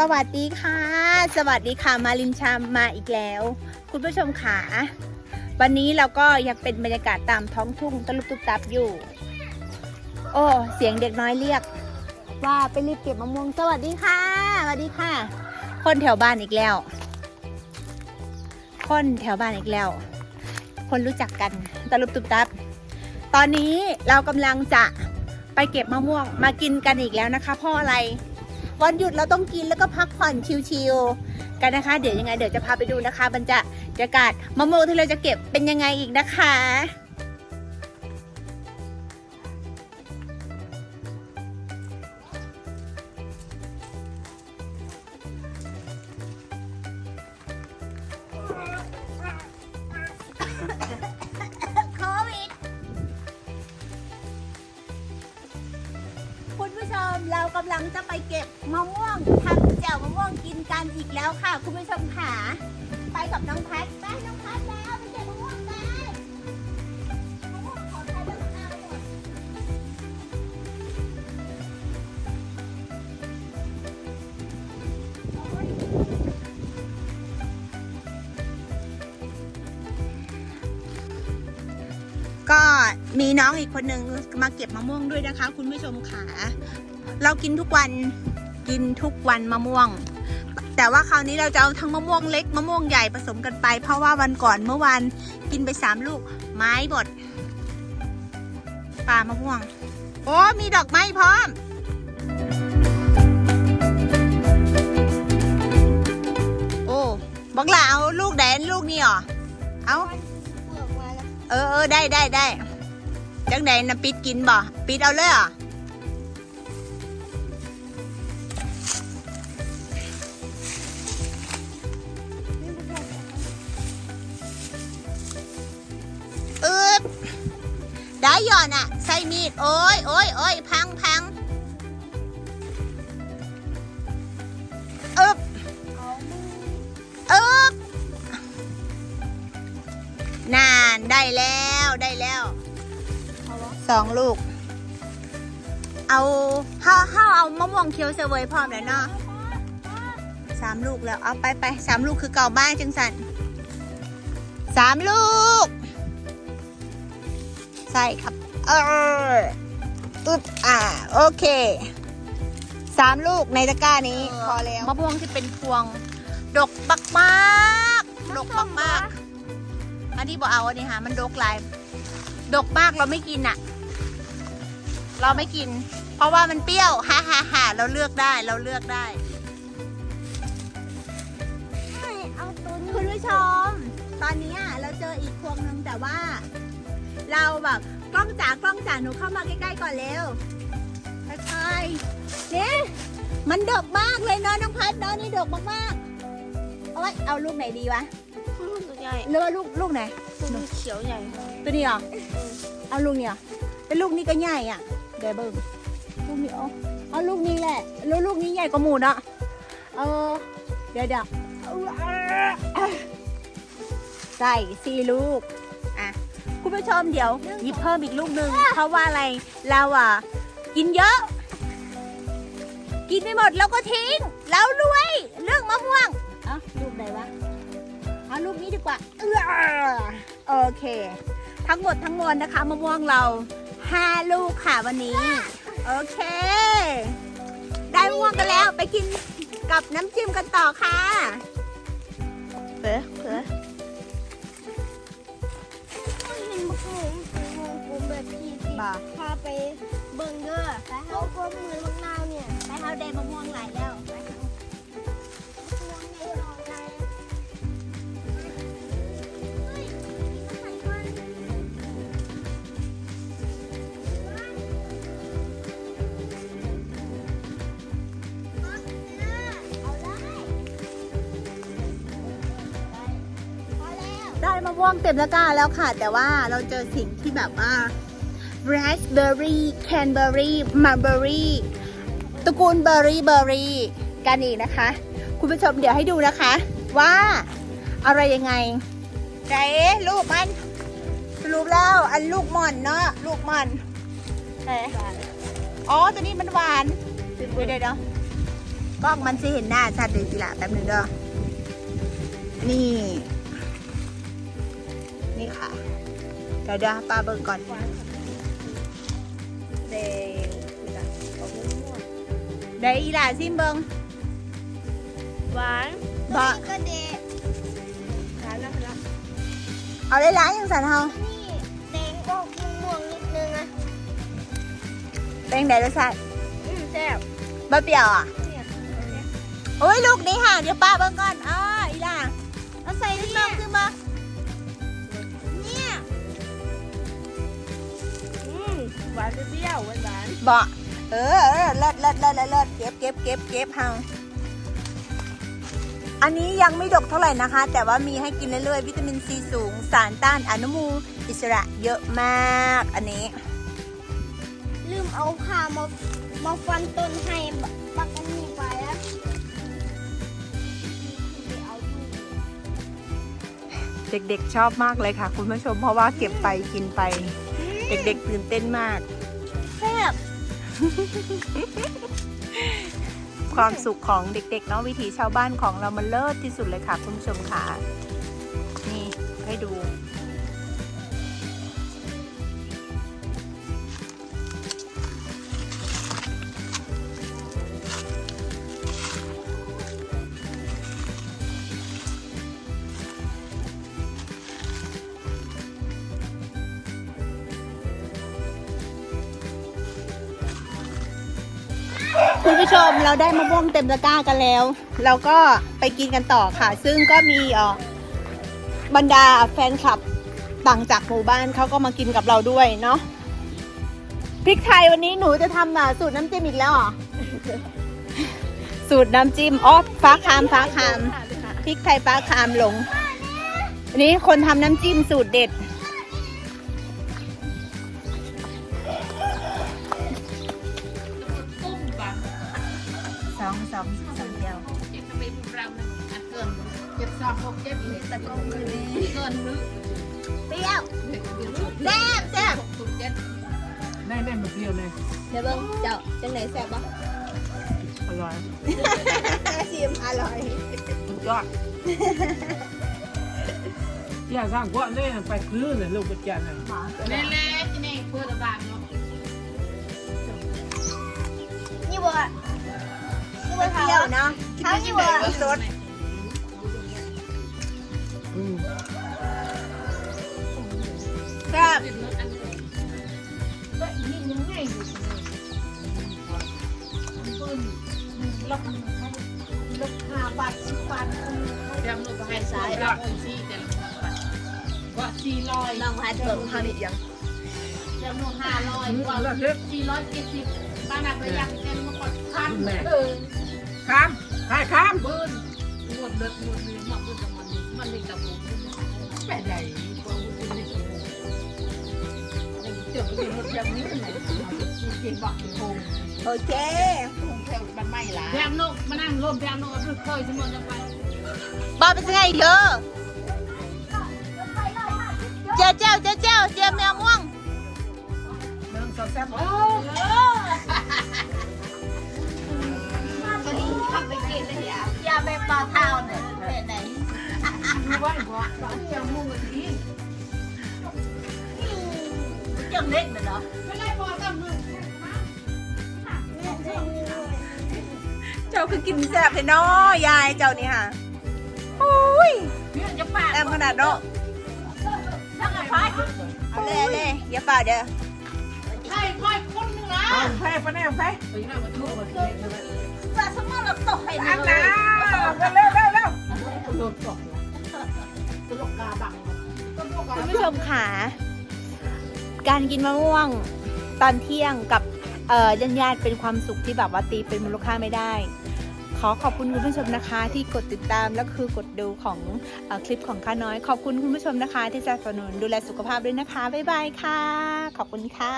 สวัสดีค่ะ สวัสดีค่ะมารินชามมาอีกแล้ว คุณผู้ชมขาวันนี้เราก็ยังเป็นบรรยากาศตามท้องทุ่งตะลุกตุกตับอยู่ โอ้ เสียงเด็กน้อยเรียก ว่าไปรีบเก็บมะม่วงสวัสดีค่ะสวัสดีค่ะ คนแถวบ้านอีกแล้ว คนแถวบ้านอีกแล้ว คนรู้จักกันตะลุบตุบตับ ตอนนี้เรากำลังจะไปเก็บมะม่วงมากินกันอีกแล้วนะคะเพราะอะไร วันหยุดเราต้องกินแล้วก็พักผ่อนชิลๆกันนะคะ เดี๋ยวยังไงเดี๋ยวจะพาไปดูนะคะบรรจะบรรยากาศมะม่วงที่เราจะเก็บเป็นยังไงอีกนะคะ ผู้ชมเรากำลังจะไปเก็บมะม่วงทำแจ่วมะม่วงกินกันอีกแล้วค่ะ คุณผู้ชมค่ะ ไปกับน้องแพทไปน้องแพทแล้ว ก็มีน้องอีกคนหนึ่งมาเก็บมะม่วงด้วยนะคะ คุณผู้ชมค่ะเรากินทุกวันกินทุกวันมะม่วง แต่ว่าคราวนี้เราจะเอาทั้งมะม่วงเล็กมะม่วงใหญ่ผสมกันไป เพราะว่าวันก่อนเมื่อวานกินไปสามลูกไม้บดปลามะม่วง โอ้มีดอกไม้พร้อมโอ้บักหลาเอาลูกแดนลูกนี่เหรอเอา เออเออได้ได้ได้จังใดนะปิดกินบ่ปิดเอาเลยเหรออึบได้หย่อนอะ ใส่มีด โอ้ยโอ้ยโอ้ยพังพังอึบอึบ นานได้แล้วได้แล้วสองลูก เอาห้าห้าเอามะม่วงเคี้ยวเสวยพร้อมแล้วเนาะสามลูกแล้วเอาไปไปสามลูกคือเก่าบ้านจังสันสามลูกใช่ครับ เอออึบอ่าโอเคสามลูกในตะกร้านี้ พอแล้วมะม่วงที่เป็นพวง ดกมากมากๆดกมากมากๆ อันนี้บอกเอาอันนี้หามันดกลายดกมากเราไม่กินอะเราไม่กิน เพราะว่ามันเปรี้ยวฮ่าฮ่าฮ่าเราเลือกได้เราเลือกได้เอาตัวนี้คุณผู้ชม ตอนนี้อะเราเจออีกพวงหนึ่งแต่ว่า เราแบบกล้องจ๋ากล้องจ๋าหนูเข้ามาใกล้ๆก่อนเร็วค่อยๆนี่มันดกมากเลยเนาะน้องพัดเนาะนี่ดกมากๆโอ้ยเอาลูกไหนดีวะ ใหญ่หรือว่าลูกลูกไหน ตัวนี้เขียวใหญ่ตัวนี้เหรอเอาลูกเนี่ยเป็นลูกนี้ก็ใหญ่อะเดี๋ยวเบิ่งลูกนี้เอาเอาลูกนี้แหละแล้วลูกนี้ใหญ่กว่าหมูเนาะเออเดี๋ยวเดี๋ยวเอาใส่สี่ลูกอะคุณผู้ชมเดี๋ยวหยิบเพิ่มอีกลูกหนึ่งเพราะว่าอะไรเราอะ กินเยอะ กินไม่หมดแล้วก็ทิ้งแล้วรวย เรื่องมะม่วงเอะลูกไหนวะ เอาลูกนี้ดีกว่าเออโอเค ทั้งหมดทั้งมวลนะคะมะม่วงเราห้าลูกค่ะวันนี้ โอเค ได้มะม่วงกันแล้วไปกินกับน้ำจิ้มกันต่อค่ะเผลอเผลอเห็นบุกผมวงกลมแบบที่พาไปเบิ่งเด้อไปเขากลมเหมือนมะนาวเนี่ยไปเอาได้มะม่วงหลายแล้ว มะม่วงเต็มตะกร้าแล้วค่ะ แต่ว่าเราเจอสิ่งที่แบบว่า raspberry canberry mulberry ตระกูลเบอร์รี่เบอร์รี่กันอีกนะคะ คุณผู้ชมเดี๋ยวให้ดูนะคะ ว่าอะไรยังไงไหนลูกมันสรุปแล้วอันลูกม่อนเนาะลูกม่อนไหนอ๋อตัวนี้มันหวานเดี๋ยวเดี๋ยวเดี๋ยวกล้องมันจะเห็นหน้าชัดเลยทีละแป๊บหนึงเด้อนี่ นี่ค่ะเดี๋ยวเดี๋ยวป้าเบิ่งก่อนแดงคือละออกม่วงได้อีหล่าซิมเบิ่งๆหวานบ่ก็เด็ดหวานแล้วครับเอาได้หลายอย่างสันเฮานี่แดงออกม่วงๆนิดนึงอะเป็นไงรสชาติอืมแซ่บบ่เปรี้ยวอะเนี่ยโอ้ยลูกนี้ค่ะเดี๋ยวป้าเบิ่งก่อนอ้าอีหล่าเอาใส่ขึ้นมาขึ้นมาเนี่ย หวานเปรี้ยวหวานหวานบ่เออเออเลิศเลิศเลิศเลิศเลิศเก็บเก็บเก็บเก็บเฮาอันนี้ยังไม่ดกเท่าไหร่นะคะ แต่ว่ามีให้กินเรื่อยๆวิตามินซีสูง สารต้านอนุมูลอิสระเยอะมาก อันนี้ ลืมเอาผ้ามามาฟันต้นให้บักบักอันนี้ไปแล้วไปเอาอยู่เด็กๆชอบมากเลยค่ะ คุณผู้ชมเพราะว่าเก็บไปกินไป เด็กๆตื่นเต้นมาก แซ่บความสุขของเด็กๆเนาะวิถีชาวบ้านของเรามันเลิศที่สุดเลยค่ะ คุณผู้ชมค่ะ นี่ให้ดู คุณผู้ชมเราได้มะม่วงเต็มตะกร้ากันแล้ว เราก็ไปกินกันต่อค่ะ ซึ่งก็มีเอ่อบรรดาแฟนคลับต่างจากหมู่บ้านเขาก็มากินกับเราด้วยเนาะพริกไทยวันนี้หนูจะทำอะสูตรน้ำจิ้มอีกแล้วเหรอสูตรน้ำจิ้มอ๋อฟ้าคามฟ้าคามพริกไทยฟ้าคามหลงอันนี้คนทำน้ำจิ้มสูตรเด็ด สามหกเจ็บเลยแต่ก็มือดีเกินนึกเปรี้ยวเด็กเดือดแซ่บแซ่บหกเจ็ดแม่แม่มาเปรี้ยวเลยเดี๋ยวเบิ่งเจ้าจังไหนแซ่บบ่อร่อยชิมอร่อยสุดยอดอย่าสร้างกว่าเนี่ยไปคลื่นเลยลูกกระจายเลยเล่เล่ที่นี่เพื่อนบ้านเนาะนี่บ่นี่บ่เปเท่ารี้ยวเนาะเขาอยู่บ่สดอืม แซ่บเป็นรถอันเดิมก็ยิ่งยังไงอยู่ปืนล็อกล็อกห้าบาทสิบบาทเดี๋ยวหนูไปให้สายล็อกคนซี่แต่ละคนว่าสี่ร้อยน้องพัดเบิ่งเท่านี้ยังเดี๋ยวหนูห้าร้อยว่าสี่ร้อยเจ็ดสิบบ้านนักระยะเต็มมาก่อนพันเออข้ามใช่ข้าม เบิ้ล หมดเลือดหมดเลือดหมดเลือดกับมันมันเลยกับผมแปดใหญ่กว่าวุ้นนี่เจอเป็นหมดอย่างนี้ไหนเก่งบักโคงโอเคแถวบ้านไม่ละแถมนกมานั่งร่มแถมนกเอาเคยสมมติจะไปบอเป็นไงเธอเจ้าเจ้าเจ้าเจ้าเจียมแมวม่วงเมืองสดแซ่บโอ้ตอนนี้ทำไปเกณฑ์เลยอะ อย่าไปปลาเท้าเนี่ยไหนรู้ว่าบอกเจ้ามุ่งกันทีจังเล่นเหรอไม่ได้บอกกับมึงเจ้าคือกินแซ่บเลยเนาะยายเจ้านี่ค่ะโอ้ยจะปาดแอมขนาดเนาะอภัยเอาเลยเลยอย่าป่าเด้อใช่ค่อยคน นึงละเอาแพ้ปะแน่แพ้ไปนั่งมาทุกคนเลยปลาสมองเราตกไปอันน้าเร็วเร็วเร็วโดนตกตลกกาบังตลกกาคุณผู้ชมค่ะ การกินมะม่วงตอนเที่ยงกับเอ่อญาติญาติๆเป็นความสุขที่แบบว่าตีเป็นมูลค่าไม่ได้ ขอขอบคุณคุณผู้ชมนะคะ ที่กดติดตามและคือกดดูของเออคลิปของข้าน้อย ขอบคุณคุณผู้ชมนะคะ ที่สนับสนุนดูแลสุขภาพด้วยนะคะ บ๊ายบายค่ะ ขอบคุณค่ะ